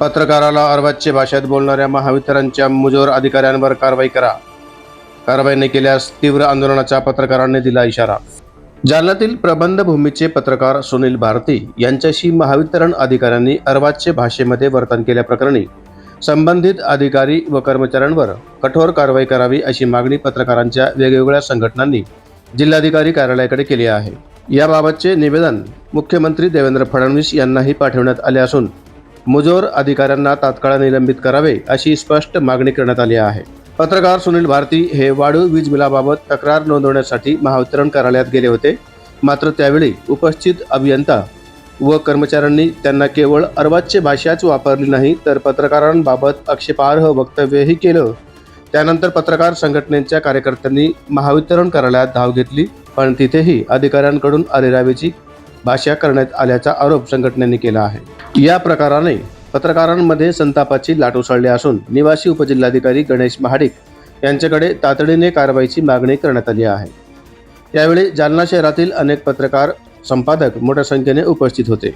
पत्रकाराला अर्वाच्य भाषेत बोलणाऱ्या महावितरणच्या मुजोर अधिकाऱ्यांवर कारवाई करा. कारवाई न केल्यास तीव्र आंदोलनाचा पत्रकारांनी दिला इशारा. जालन्यातील प्रबंधभूमीचे पत्रकार सुनील भारती यांच्याशी महावितरण अधिकाऱ्यांनी अर्वाच्य भाषेमध्ये वर्तन केल्याप्रकरणी संबंधित अधिकारी व कर्मचाऱ्यांवर कठोर कारवाई करावी अशी मागणी पत्रकारांच्या वेगवेगळ्या संघटनांनी जिल्हाधिकारी कार्यालयाकडे केली आहे. याबाबतचे निवेदन मुख्यमंत्री देवेंद्र फडणवीस यांनाही पाठवण्यात आले असून मुजोर अधिकाऱ्यांना तात्काळ निलंबित करावे अशी स्पष्ट मागणी करण्यात आली आहे. पत्रकार सुनील भारती हे वाढू वीज बिलाबाबत तक्रार नोंदवण्यासाठी महावितरण कार्यालयात गेले होते. मात्र त्यावेळी उपस्थित अभियंता व कर्मचाऱ्यांनी त्यांना केवळ अर्वाच्य भाषाच वापरली नाही तर पत्रकारांबाबत आक्षेपार्ह वक्तव्यही केलं. त्यानंतर पत्रकार संघटनेच्या कार्यकर्त्यांनी महावितरण कार्यालयात धाव घेतली पण तिथेही अधिकाऱ्यांकडून अरेरावीची भाष्या करण्यात आल्याचा आरोप संघटनेने केला आहे. या प्रकाराने पत्रकारांमध्ये संतापाची लाट उसळली असून निवासी उपजिल्हाधिकारी गणेश महाडिक यांच्याकडे तातडीने कारवाईची मागणी करण्यात आली आहे. यावेळी जालना शहरातील अनेक पत्रकार संपादक मोठ्या संख्येने उपस्थित होते.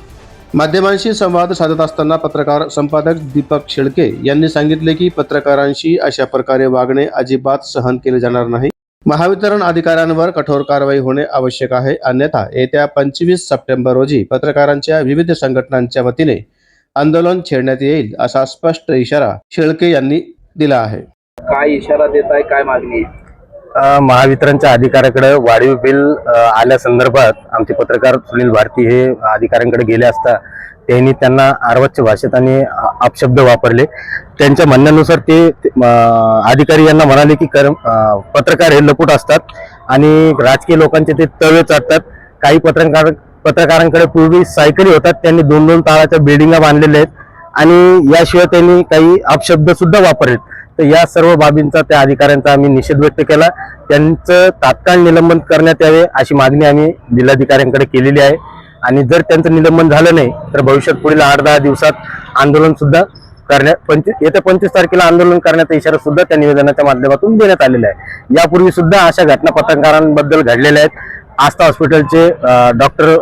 माध्यमांशी संवाद साधत असताना पत्रकार संपादक दीपक शेळके यांनी सांगितले की पत्रकारांशी अशा प्रकारे वागणे अजिबात सहन केले जाणार नाही. महावितरण अधिकाऱ्यांवर कठोर कारवाई होणे आवश्यक आहे. अन्यथा येत्या पंचवीस सप्टेंबर रोजी पत्रकारांच्या विविध संघटनांच्या वतीने आंदोलन छेडण्यात येईल असा स्पष्ट इशारा शेळके यांनी दिला आहे. काय इशारा देत आहे काय मागणी महावितरणच्या अधिकाऱ्याकडे वाढीव बिल अ, आल्यासंदर्भात आमचे पत्रकार सुनील भारती हे अधिकाऱ्यांकडे गेले असता त्यांनी त्यांना अर्वाच्य भाषेत आणि अपशब्द वापरले. त्यांच्या म्हणण्यानुसार ते अधिकारी यांना म्हणाले की कर्म पत्रकार हे लपूट असतात आणि राजकीय लोकांचे ते तवे चढतात काही पत्रकार पत्रकारांकडे पूर्वी सायकली होतात. त्यांनी दोन दोन ताळाच्या बिल्डिंगा बांधलेल्या आहेत आणि याशिवाय त्यांनी काही अपशब्द सुद्धा वापरलेत. तर या सर्व बाबींचा त्या अधिकाऱ्यांचा आम्ही निषेध व्यक्त केला. त्यांचं तात्काळ निलंबन करण्यात यावे अशी मागणी आम्ही जिल्हाधिकाऱ्यांकडे केलेली आहे. आणि जर त्यांचं निलंबन झालं नाही तर भविष्यात पुढील आठ दहा दिवसात आंदोलन सुद्धा करण्यात पंचवीस येत्या पंचवीस तारखेला आंदोलन करण्याचा इशारा सुद्धा त्या निवेदनाच्या माध्यमातून देण्यात आलेला आहे. यापूर्वी सुद्धा अशा घटना पत्रकारांबद्दल घडलेल्या आहेत. आस्था हॉस्पिटलचे डॉक्टर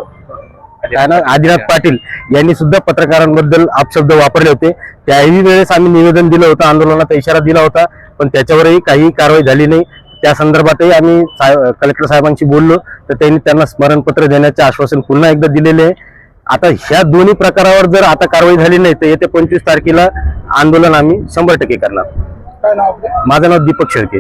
काय ना आदिनाथ पाटील यांनी सुद्धा पत्रकारांबद्दल आपशब्द वापरले होते. त्याही वेळेस आम्ही निवेदन दिलं होतं आंदोलनाचा इशारा दिला होता पण त्याच्यावरही काही कारवाई झाली नाही. त्या संदर्भातही आम्ही कलेक्टर साहेबांशी बोललो. तर त्यांनी त्यांना स्मरणपत्र देण्याचे आश्वासन पुन्हा एकदा दिलेले आहे. आता ह्या दोन्ही प्रकारावर जर आता कारवाई झाली नाही तर येत्या पंचवीस तारखेला आंदोलन आम्ही शंभर टक्के करणार. माझं नाव दीपक शेळके.